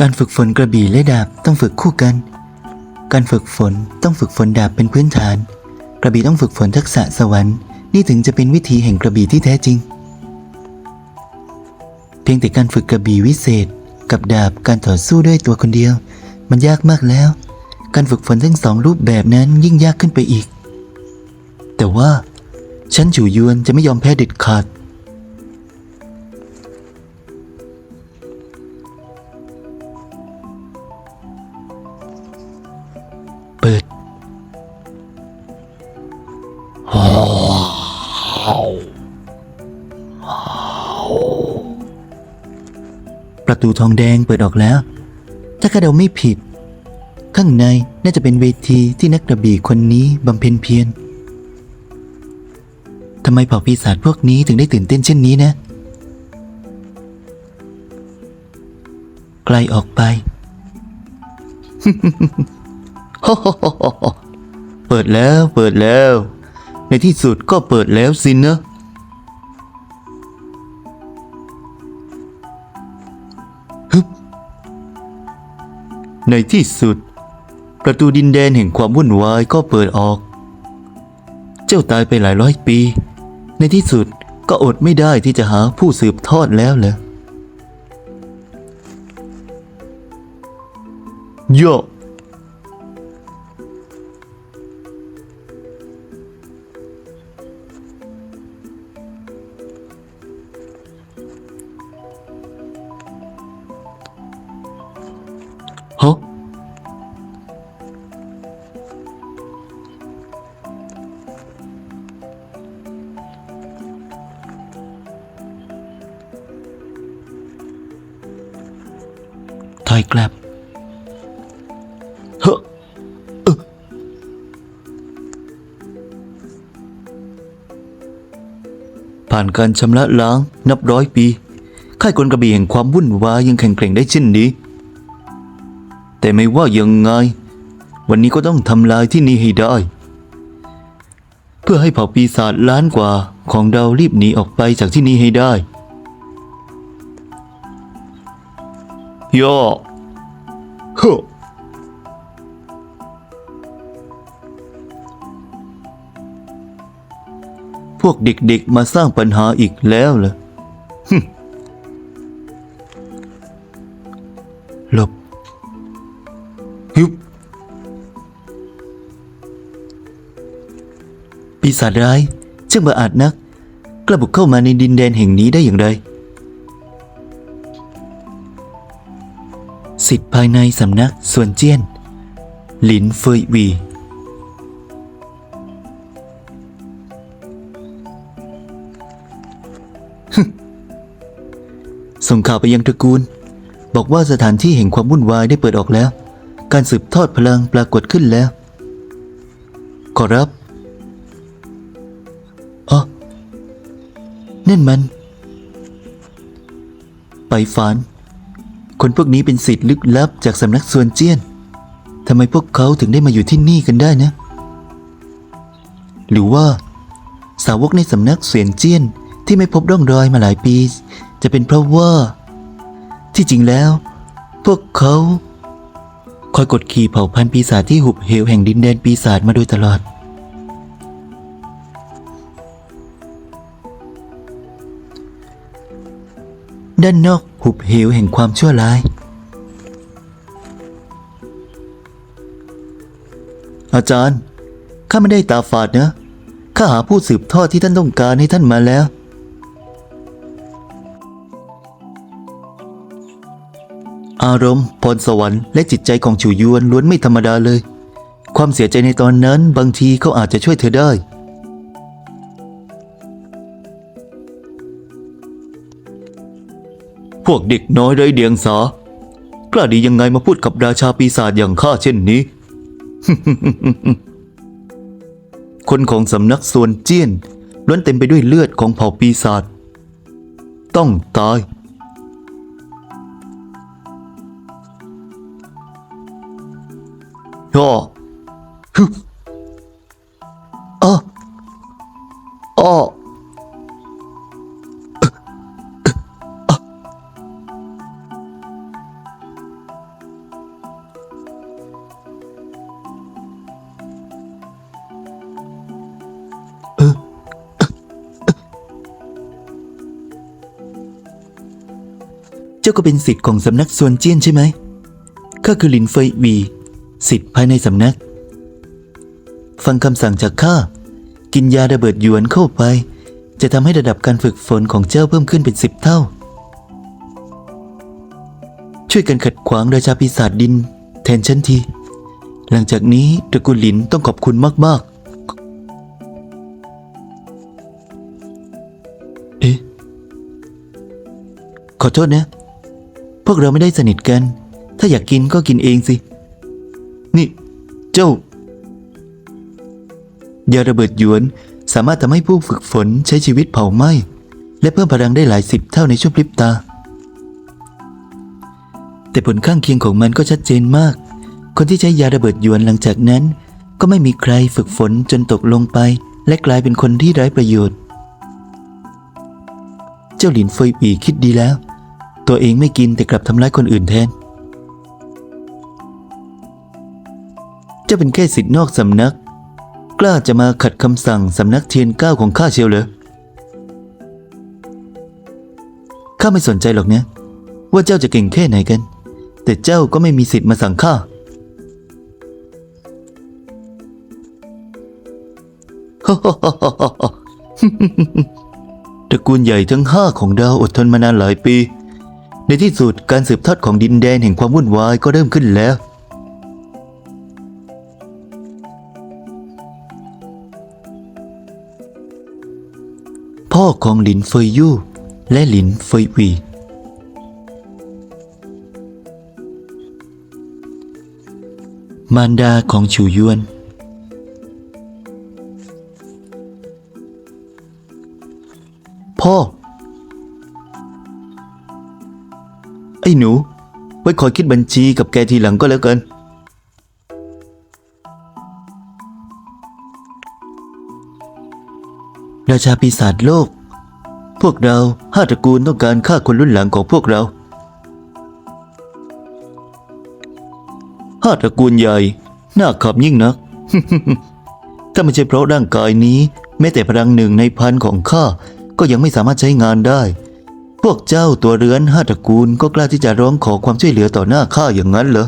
การฝึกฝนกระบี่และดาบต้องฝึกคู่กัน การฝึกฝนต้องฝึกฝนดาบเป็นพื้นฐาน กระบี่ต้องฝึกฝนทักษะสวรรค์นี่ถึงจะเป็นวิธีแห่งกระบี่ที่แท้จริง เพียงแต่การฝึกกระบี่วิเศษ กับดาบการต่อสู้ด้วยตัวคนเดียว มันยากมากแล้ว การฝึกฝนทั้งสองรูปแบบนั้นยิ่งยากขึ้นไปอีก แต่ว่าฉันฉูยวนจะไม่ยอมแพ้เด็ดขาด ประตูทองแดงเปิดออกแล้ว ถ้าข้าเดาไม่ผิด ข้างในน่าจะเป็นเวทีที่นักกระบี่คนนี้บำเพ็ญเพียรทำไมเผ่าปีศาจพวกนี้ถึงได้ตื่นเต้นเช่นนี้นะไกลออกไป เปิดแล้ว เปิดแล้ว ในที่สุดก็เปิดแล้วสินะฮึบในที่สุด ประตูดินแดนแห่งความวุ่นวายก็เปิดออก เจ้าตายไปหลายร้อยปี ในที่สุดก็อดไม่ได้ที่จะหาผู้สืบทอดแล้วเหรอโย ถอยกลับเฮ้อผ่านการชำระล้างนับร้อยปี ค่ายกลกระบี่แห่งความวุ่นวายยังแข็งแกร่งได้เช่นนี้ แต่ไม่ว่ายังไง วันนี้ก็ต้องทำลายที่นี่ให้ได้ เพื่อให้เผ่าปีศาจล้านกว่าของเรารีบหนีออกไปจากที่นี่ให้ได้ย่อ พวกเด็กๆมาสร้างปัญหาอีกแล้วเหรอฮึ่มหลบฮึบปีศาจร้ายช่างบังอาจนัก กล้าบุกเข้ามาในดินแดนแห่งนี้ได้อย่างไร สิทธิ์ภายในสำนักส่วนเจี้ยน หลินเฟยวี ส่งข่าวไปยังตระกูล บอกว่าสถานที่แห่งความวุ่นวายได้เปิดออกแล้ว การสืบทอดพลังปรากฏขึ้นแล้ว ขอรับอ๋อนั่นมัน ไปฝาน คนพวกนี้เป็นสิทธิ์ลึกลับจากสำนักส่วนเจี้ยนทำไมพวกเขาถึงได้มาอยู่ที่นี่กันได้นะ หรือว่าสาวกในสำนักเสวียนเจี้ยน ที่ไม่พบร่องรอยมาหลายปี จะเป็นเพราะว่า ที่จริงแล้ว พวกเขา คอยกดขี่เผ่าพันธุ์ปีศาจที่หุบเหวแห่งดินแดนปีศาจมาโดยตลอด ด้านนอกหุบเหวแห่งความชั่วร้ายอาจารย์ ข้าไม่ได้ตาฝาดนะ ข้าหาผู้สืบทอดที่ท่านต้องการให้ท่านมาแล้ว อารมณ์ พรสวรรค์และจิตใจของฉูยวนล้วนไม่ธรรมดาเลย ความเสียใจในตอนนั้นบางทีเขาอาจจะช่วยเธอได้ พวกเด็กน้อยไร้เดียงสากล้าดียังไงมาพูดกับราชาปีศาจอย่างข้าเช่นนี้ คนของสำนักส่วนเจี้ยนล้วนเต็มไปด้วยเลือดของเผ่าปีศาจต้องตาย ก็ฮึอ้ออ้อเจ้าก็เป็นสิทธิ์ของสำนักส่วนเจียนใช่ไหมข้าคือลินเฟยวี สิทธิ์ภายในสำนัก ฟังคำสั่งจากข้า กินยาระเบิดหยวนเข้าไป จะทำให้ระดับการฝึกฝนของเจ้าเพิ่มขึ้นเป็นสิบเท่า ช่วยกันขัดขวางราชาปีศาจดิน แทนฉันที หลังจากนี้ตระกูลหลินต้องขอบคุณมาก ๆ เอ๊ะ ขอโทษนะ พวกเราไม่ได้สนิทกัน ถ้าอยากกินก็กินเองสิ นี่ เจ้ายาระเบิดหยวนสามารถทำให้ผู้ฝึกฝนใช้ชีวิตเผาไหม้ และเพิ่มพลังได้หลายสิบเท่าในช่วงพริบตา แต่ผลข้างเคียงของมันก็ชัดเจนมาก คนที่ใช้ยาระเบิดหยวนหลังจากนั้น ก็ไม่มีใครฝึกฝนจนตกลงไป และกลายเป็นคนที่ไร้ประโยชน์ เจ้าหลินเฟยปีคิดดีแล้ว ตัวเองไม่กินแต่กลับทำร้ายคนอื่นแทน จ้าเป็นแค่สิทธิ์นอกสำนัก กล้าจะมาขัดคำสั่งสำนักเทียนเก้าของข้าเชียวเหรอข้าไม่สนใจหรอกนะ ว่าเจ้าจะเก่งแค่ไหนกัน แต่เจ้าก็ไม่มีสิทธิ์มาสั่งข้าตระกูลใหญ่ทั้งห้าของดาวอดทนมานานหลายปี ในที่สุดการสืบทอดของดินแดนแห่งความวุ่นวายก็เริ่มขึ้นแล้ว พ่อของหลินเฟยยู่และหลินเฟยวีมารดาของฉูยวน พ่อ ไอ้หนู ไว้คอยคิดบัญชีกับแกทีหลังก็แล้วกัน ราชาปีศาจโลก พวกเราห้าตระกูลต้องการฆ่าคนรุ่นหลังของพวกเราห้าตระกูลใหญ่น่าขับยิ่งนัก ถ้าไม่ใช่เพราะร่างกายนี้ แม้แต่พลังหนึ่งในพันของข้าก็ยังไม่สามารถใช้งานได้ พวกเจ้าตัวเรือนห้าตระกูลก็กล้าที่จะร้องขอความช่วยเหลือต่อหน้าข้าอย่างนั้นเหรอ